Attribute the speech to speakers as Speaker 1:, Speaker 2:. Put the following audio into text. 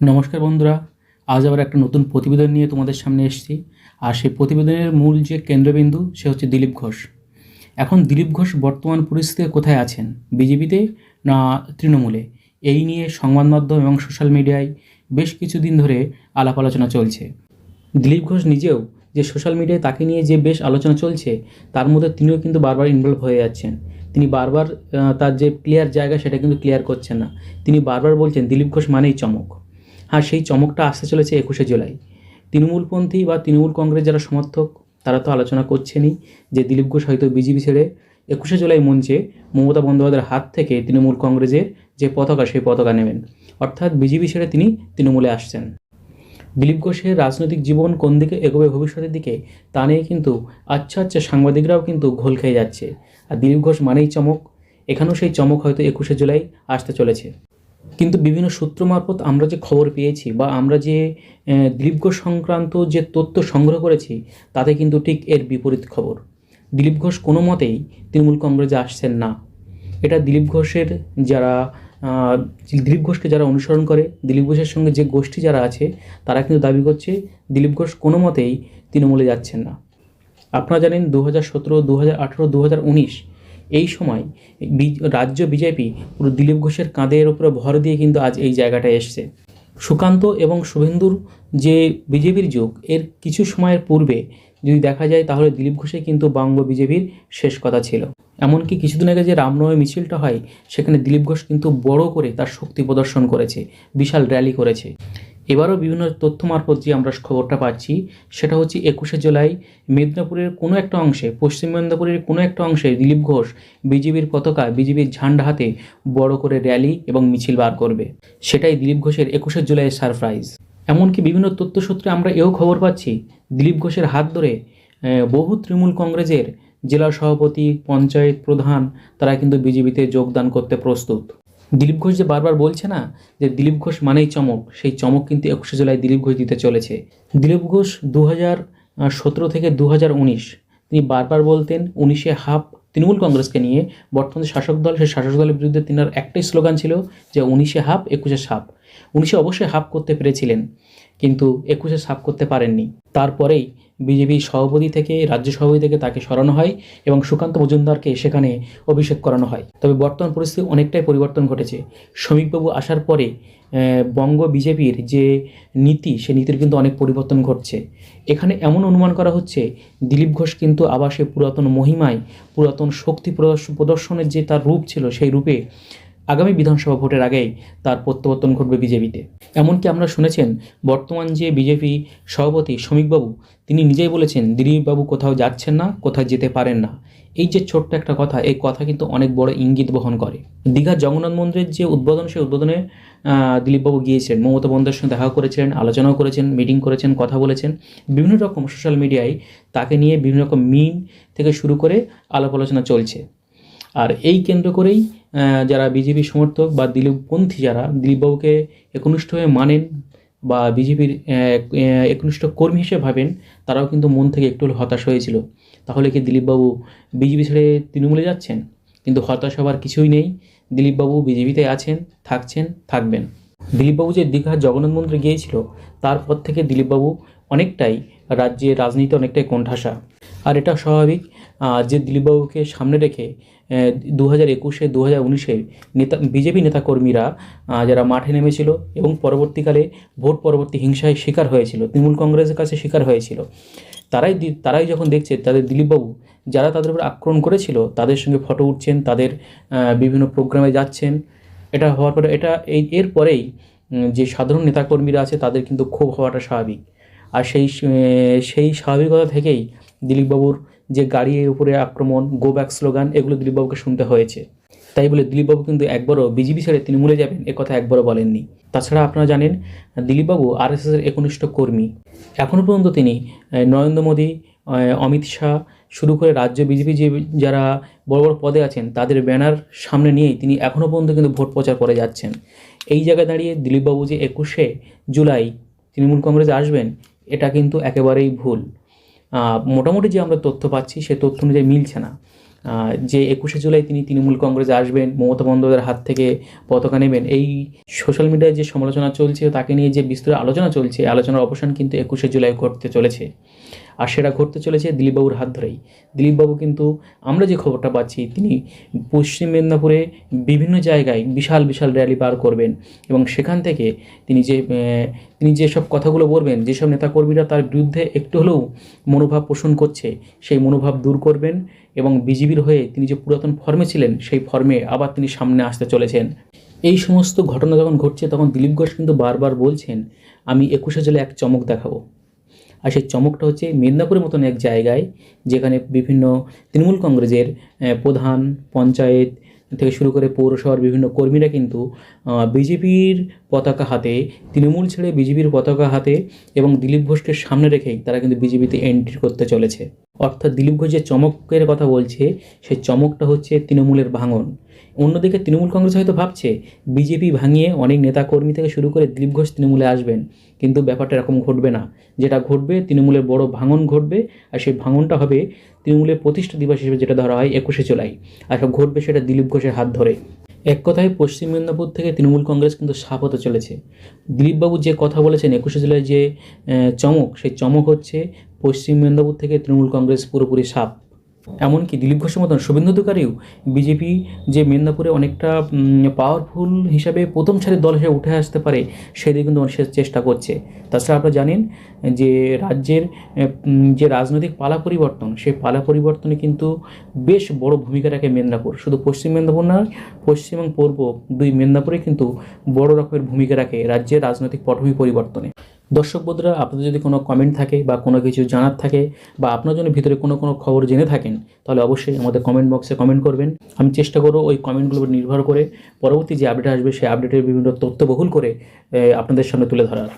Speaker 1: নমস্কার বন্ধুরা, আজ আবার একটা নতুন প্রতিবেদন নিয়ে তোমাদের সামনে এসেছি। আর সেই প্রতিবেদনের মূল যে কেন্দ্রবিন্দু, সে হচ্ছে দিলীপ ঘোষ। এখন দিলীপ ঘোষ বর্তমান পরিস্থিতিতে কোথায় আছেন? বিজেপিতে না তৃণমূলে? এই নিয়ে সংবাদ মাধ্যম এবং সোশ্যাল মিডিয়ায় বেশ কিছুদিন ধরে আলাপ আলোচনা চলছে। দিলীপ ঘোষ নিজেও যে সোশ্যাল মিডিয়ায় তাকে নিয়ে যে বেশ আলোচনা চলছে, তার মধ্যে তিনিও কিন্তু বারবার ইনভলভ হয়ে যাচ্ছেন। তিনি বারবার তার যে ক্লিয়ার জায়গা, সেটা কিন্তু ক্লিয়ার করছেন না। তিনি বারবার বলছেন, দিলীপ ঘোষ মানেই চমক। হ্যাঁ সেই চমকটা আসতে চলেছে একুশে জুলাই। তৃণমূলপন্থী বা তৃণমূল কংগ্রেস যারা সমর্থক, তারা তো আলোচনা করছেনই যে দিলীপ ঘোষ হয়তো বিজেপি ছেড়ে একুশে জুলাই মঞ্চে মমতা বন্দ্যোপাধ্যায়ের হাত থেকে তৃণমূল কংগ্রেসের যে পতাকা, সেই পতাকা নেবেন। অর্থাৎ বিজেপি ছেড়ে তিনি তৃণমূলে আসছেন। দিলীপ ঘোষের রাজনৈতিক জীবন কোন দিকে এগোবে ভবিষ্যতের দিকে, তা নিয়ে কিন্তু আচ্ছা আচ্ছা সাংবাদিকরাও কিন্তু ঘোল খেয়ে যাচ্ছে। আর দিলীপ ঘোষ মানেই চমক। এখানেও সেই চমক হয়তো একুশে জুলাই আসতে চলেছে। কিন্তু বিভিন্ন সূত্র মারফত আমরা যে খবর পেয়েছি বা আমরা যে দিলীপ ঘোষ সংক্রান্ত যে তথ্য সংগ্রহ করেছি, তাতে কিন্তু ঠিক এর বিপরীত খবর। দিলীপ ঘোষ কোনো মতেই তৃণমূল কংগ্রেসে আসছেন না। এটা দিলীপ ঘোষের যারা দিলীপ ঘোষকে যারা অনুসরণ করে, দিলীপ ঘোষের সঙ্গে যে গোষ্ঠী যারা আছে, তারা কিন্তু দাবি করছে দিলীপ ঘোষ কোনো মতেই তৃণমূলে যাচ্ছেন না। আপনারা জানেন দু হাজার সতেরো, দু হাজার আঠেরো, দু হাজার উনিশ এই সময় রাজ্য বিজেপি পুরো দিলীপ ঘোষের কাঁধের উপরে ভর দিয়ে কিন্তু আজ এই জায়গাটায় এসছে। সুকান্ত এবং শুভেন্দুর যে বিজেপির যুগ, এর কিছু সময়ের পূর্বে যদি দেখা যায় তাহলে দিলীপ ঘোষে কিন্তু বঙ্গ বিজেপির শেষ কথা ছিল। এমনকি কিছুদিন আগে যে রামনবমী মিছিলটা হয়, সেখানে দিলীপ ঘোষ কিন্তু বড় করে তার শক্তি প্রদর্শন করেছে, বিশাল র্যালি করেছে। এবারও বিভিন্ন তথ্য মারফত যে আমরা খবরটা পাচ্ছি, সেটা হচ্ছে একুশে জুলাই মেদিনীপুরের কোনো একটা অংশে, পশ্চিম মেদিনীপুরের কোনো একটা অংশে দিলীপ ঘোষ বিজেপির পতাকা, বিজেপির ঝান্ডা হাতে বড় করে র্যালি এবং মিছিল বার করবে। সেটাই দিলীপ ঘোষের একুশে জুলাইয়ের সারপ্রাইজ। এমনকি বিভিন্ন তথ্যসূত্রে আমরা এও খবর পাচ্ছি, দিলীপ ঘোষের হাত ধরে বহু তৃণমূল কংগ্রেসের জেলা সভাপতি, পঞ্চায়েত প্রধান, তারা কিন্তু বিজেপিতে যোগদান করতে প্রস্তুত। দিলীপ ঘোষ যে বারবার বলছে না যে দিলীপ ঘোষ মানেই চমক, সেই চমক কিন্তু একুশে জুলাই দিলীপ ঘোষ দিতে চলেছে। দিলীপ ঘোষ দু সতেরো থেকে দু তিনি বারবার বলতেন উনিশে হাফ তৃণমূল কংগ্রেসকে নিয়ে, বর্তমানে শাসক দল, সেই শাসক দলের বিরুদ্ধে তিনার একটাই স্লোগান ছিল যে উনিশে হাফ, একুশে সাপ উনিশে অবশ্যই হাফ করতে পেরেছিলেন, কিন্তু একুশে সাপ করতে পারেননি। তারপরেই বিজেপি সভাপতি থেকে, রাজ্য সভাপতি থেকে তাকে সরানো হয় এবং সুকান্ত মজুমদারকে সেখানে অভিষেক করানো হয়। তবে বর্তমান পরিস্থিতি অনেকটাই পরিবর্তন ঘটেছে। শ্রমিকবাবু আসার পরে বঙ্গ বিজেপির যে নীতি, সে নীতির কিন্তু অনেক পরিবর্তন ঘটছে। এখানে এমন অনুমান করা হচ্ছে, দিলীপ ঘোষ কিন্তু আবার সে পুরাতন মহিমায়, পুরাতন শক্তি প্রদর্শ- প্রদর্শনের যে তার রূপ ছিল, সেই রূপে আগামী বিধানসভা ভোটের আগেই তার প্রত্যাবর্তন ঘটবে বিজেপিতে। এমনকি আমরা শুনেছেন, বর্তমান যে বিজেপি সভাপতি শ্রমিকবাবু, তিনি নিজেই বলেছেন, দিলীপবাবু কোথাও যাচ্ছেন না, কোথাও যেতে পারেন না। এই যে ছোট্ট একটা কথা, এই কথা কিন্তু অনেক বড় ইঙ্গিত বহন করে। দীঘার জগন্নাথ মন্দিরের যে উদ্বোধন, সেই উদ্বোধনে দিলীপবাবু গিয়েছেন। মমতা বন্দ্যোপাধ্যায়ের সঙ্গে দেখা করেছিলেন আলোচনাও করেছেন, মিটিং করেছেন, কথা বলেছেন। বিভিন্ন রকম সোশ্যাল মিডিয়ায় তাকে নিয়ে বিভিন্ন রকম মিন থেকে শুরু করে আলাপ আলোচনা চলছে। আর এই কেন্দ্র করেই যারা বিজেপি সমর্থক বা দিলীপপন্থী যারা, দিলীপবাবুকে একনিষ্ঠ হয়ে মানেন বা বিজেপির একনিষ্ঠ কর্মী হিসেবে ভাবেন, তারাও কিন্তু মন থেকে একটু হতাশ হয়েছিল। তাহলে কি দিলীপবাবু বিজেপি ছেড়ে তৃণমূলে যাচ্ছেন? কিন্তু হতাশ হওয়ার কিছুই নেই। দিলীপবাবু বিজেপিতে আছেন, থাকছেন, থাকবেন। দিলীপবাবু যে দীঘার জগন্নাথ মন্দিরে গিয়েছিল, তারপর থেকে দিলীপবাবু অনেকটাই রাজ্যে রাজনীতি অনেকটাই কোণঠাসা। আর এটা স্বাভাবিক যে দিলীপবাবুকে সামনে রেখে দু হাজার একুশে দু হাজার উনিশে নেতা বিজেপি নেতাকর্মীরা যারা মাঠে নেমেছিল এবং পরবর্তীকালে ভোট পরবর্তী হিংসায় শিকার হয়েছিল, তৃণমূল কংগ্রেসের কাছে শিকার হয়েছিল, তারাই তারাই যখন দেখছে, তাদের দিলীপবাবু যারা তাদের উপর আক্রমণ করেছিল, তাদের সঙ্গে ফটো উঠছেন, তাদের বিভিন্ন প্রোগ্রামে যাচ্ছেন, এটা হওয়ার পরে এটা এই এরপরেই যে সাধারণ নেতাকর্মীরা আছে, তাদের কিন্তু ক্ষোভ হওয়াটা স্বাভাবিক। আর সেই সেই স্বাভাবিকতা থেকেই দিলীপবাবুর যে গাড়ির উপরে আক্রমণ গো ব্যাক স্লোগান এগুলো দিলীপবাবুকে শুনতে হয়েছে। তাই বলে দিলীপবাবু কিন্তু একবারও বিজেপি ছেড়ে তৃণমূলে যাবেন, এ কথা একবারও বলেননি। তাছাড়া আপনারা জানেন দিলীপবাবু আরএসএসের একনিষ্ঠ কর্মী। এখনও পর্যন্ত তিনি নরেন্দ্র মোদী অমিত শাহ শুরু করে রাজ্য বিজেপি যে যারা বড় বড় পদে আছেন, তাদের ব্যানার সামনে নিয়েই তিনি এখনও পর্যন্ত কিন্তু ভোট প্রচার করে যাচ্ছেন। এই জায়গায় দাঁড়িয়ে দিলীপবাবু যে একুশে জুলাই তৃণমূল কংগ্রেসে আসবেন, এটা কিন্তু একেবারেই ভুল। মোটামুটি যে আমরা তথ্য পাচ্ছি, সে তথ্য অনুযায়ী মিলছে না। যে একুশে জুলাই তিনি তৃণমূল কংগ্রেসে আসবেন, মমতা বন্দ্যোপাধ্যায়ের হাত থেকে পতাকা নেবেন, এই সোশ্যাল মিডিয়ায় যে সমালোচনা চলছে, তাকে নিয়ে যে বিস্তৃত আলোচনা চলছে আলোচনার অবসান কিন্তু একুশে জুলাই করতে চলেছে। আর সেটা ঘটতে চলেছে দিলীপবাবুর হাত ধরেই। দিলীপবাবু কিন্তু আমরা যে খবরটা পাচ্ছি, তিনি পশ্চিম মেদিনীপুরে বিভিন্ন জায়গায় বিশাল বিশাল র্যালি বার করবেন এবং সেখান থেকে তিনি যে তিনি যেসব কথাগুলো বলবেন যেসব নেতাকর্মীরা তার বিরুদ্ধে একটু হলেও মনোভাব পোষণ করছে, সেই মনোভাব দূর করবেন এবং বিজেপির হয়ে তিনি যে পুরাতন ফর্মে ছিলেন, সেই ফর্মে আবার তিনি সামনে আসতে চলেছেন। এই সমস্ত ঘটনা যখন ঘটছে, তখন দিলীপ ঘোষ কিন্তু বারবার বলছেন, আমি একুশে জেলে এক চমক দেখাবো। আর সেই চমকটা হচ্ছে মেদিনীপুরের মতন এক জায়গায় যেখানে বিভিন্ন তৃণমূল কংগ্রেসের প্রধান পঞ্চায়েত থেকে শুরু করে পৌরসভার বিভিন্ন কর্মীরা কিন্তু বিজেপির পতাকা হাতে, তৃণমূল ছেড়ে বিজেপির পতাকা হাতে এবং দিলীপ ঘোষকে সামনে রেখেই তারা কিন্তু বিজেপিতে এন্ট্রি করতে চলেছে। অর্থাৎ দিলীপ ঘোষ যে চমকের কথা বলছে, সেই চমকটা হচ্ছে তৃণমূলের ভাঙন। অন্যদিকে তৃণমূল কংগ্রেস হয়তো ভাবছে, বিজেপি ভাঙিয়ে অনেক নেতাকর্মী থেকে শুরু করে দিলীপ ঘোষ তৃণমূলে আসবেন। কিন্তু ব্যাপারটা এরকম ঘটবে না। যেটা ঘটবে তৃণমূলের বড় ভাঙন ঘটবে, আর সেই ভাঙনটা হবে তৃণমূলের প্রতিষ্ঠা দিবস হিসেবে যেটা ধরা হয় একুশে জুলাই। আর সব ঘটবে সেটা দিলীপ ঘোষের হাত ধরে। এক কথায় পশ্চিম মেদিনীপুর থেকে তৃণমূল কংগ্রেস কিন্তু সাপ হতে চলেছে। দিলীপবাবু যে কথা বলেছেন একুশে জুলাই যে চমক, সেই চমক হচ্ছে পশ্চিম মেদিনীপুর থেকে তৃণমূল কংগ্রেস পুরোপুরি সাপ এমনকি দিলীপ ঘোষের মতন শুভেন্দু অধিকারীও বিজেপি যে মেদিনীপুরে অনেকটা পাওয়ারফুল হিসাবে প্রথম সারির দল হিসেবে উঠে আসতে পারে, সেদিকে কিন্তু সে চেষ্টা করছে। তাছাড়া আপনারা জানেন যে রাজ্যের যে রাজনৈতিক পালা পরিবর্তন, সেই পালা পরিবর্তনে কিন্তু বেশ বড় ভূমিকা রাখে মেদিনীপুর। শুধু পশ্চিম মেদিনীপুর নয়, পশ্চিম এবং পূর্ব দুই মেদিনীপুরে কিন্তু বড় রকমের ভূমিকা রাখে রাজ্যের রাজনৈতিক পটভূমি পরিবর্তনে। দর্শক বন্ধুরা, আপনাদের যদি কোনো কমেন্ট থাকে বা কোনো কিছু জানার থাকে বা আপনার জন্য ভিতরে কোনো কোনো খবর জেনে থাকেন, তাহলে অবশ্যই আমাদের কমেন্ট বক্সে কমেন্ট করবেন। আমি চেষ্টা করব ওই কমেন্টগুলোর নির্ভর করে পরবর্তী যে আপডেট আসবে, সেই আপডেটের বিভিন্ন তথ্য বহুল করে আপনাদের সামনে তুলে ধরার।